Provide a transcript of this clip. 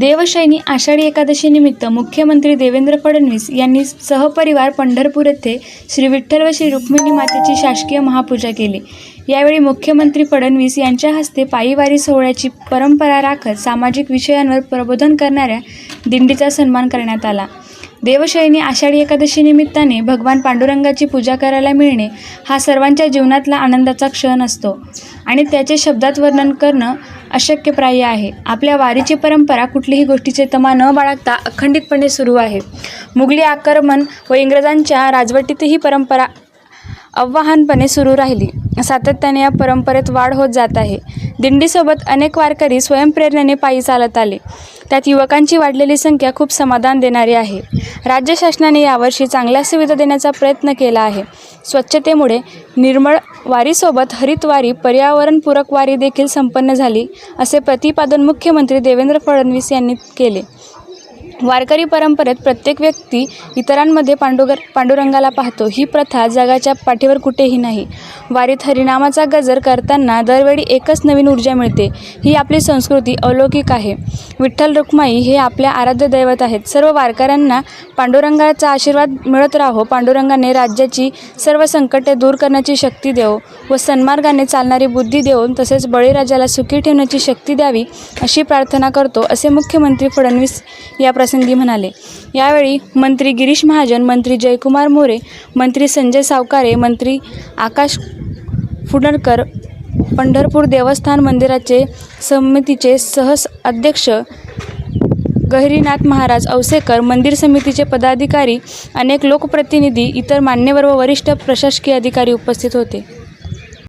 देवशैनी आषाढी एकादशीनिमित्त मुख्यमंत्री देवेंद्र फडणवीस यांनी सहपरिवार पंढरपूर येथे श्री विठ्ठल व श्री रुक्मिणी मातेची शासकीय महापूजा केली. यावेळी मुख्यमंत्री फडणवीस यांच्या हस्ते पायीवारी सोहळ्याची परंपरा राखत सामाजिक विषयांवर प्रबोधन करणाऱ्या दिंडीचा सन्मान करण्यात आला. देवशयनी आषाढी एकादशी निमित्ताने भगवान पांडुरंगाची पूजा करायला मिळणे हा सर्वांच्या जीवनातला आनंदाचा क्षण असतो आणि त्याचे शब्दात वर्णन करणं अशक्यप्राय आहे. आपल्या वारीची परंपरा कुठलीही गोष्टीचे तमा न बाळगता अखंडितपणे सुरू आहे. मुघली आक्रमण व इंग्रजांच्या राजवटीत ही परंपरा आव्हानपणे सुरू राहिली. सातत्याने या परंपरेत वाढ होत जात आहे. दिंडीसोबत अनेक वारकरी स्वयंप्रेरणेने पायी चालत आले. त्यात युवकांची वाढलेली संख्या खूप समाधान देणारी आहे. राज्य शासनाने यावर्षी चांगल्या सुविधा देण्याचा प्रयत्न केला आहे. स्वच्छतेमुळे निर्मळ वारीसोबत हरितवारी पर्यावरणपूरक वारी देखील संपन्न झाली असे प्रतिपादन मुख्यमंत्री देवेंद्र फडणवीस यांनी केले. वारकरी परंपरेत प्रत्येक व्यक्ती इतरांमध्ये पांडुगर पांडुरंगाला पाहतो. ही प्रथा जगाच्या पाठीवर कुठेही नाही. वारीत हरिनामाचा गजर करताना दरवेळी एकच नवीन ऊर्जा मिळते. ही आपली संस्कृती अलौकिक आहे. विठ्ठल रुक्माई हे आपल्या आराध्य दैवत आहेत. सर्व वारकऱ्यांना पांडुरंगाचा आशीर्वाद मिळत राहो. पांडुरंगाने राज्याची सर्व संकटे दूर करण्याची शक्ती देव व सन्मार्गाने चालणारी बुद्धी देऊन तसेच बळीराजाला सुखी ठेवण्याची शक्ती द्यावी अशी प्रार्थना करतो असे मुख्यमंत्री फडणवीस या प्रसंगी म्हणाले यावेळी मंत्री गिरीश महाजन मंत्री जयकुमार मोरे मंत्री संजय सावकारे मंत्री आकाश फुडणकर पंढरपूर देवस्थान मंदिराचे समितीचे सहस अध्यक्ष गहिरीनाथ महाराज औसेकर मंदिर समितीचे पदाधिकारी अनेक लोकप्रतिनिधी इतर मान्यवर व वरिष्ठ प्रशासकीय अधिकारी उपस्थित होते.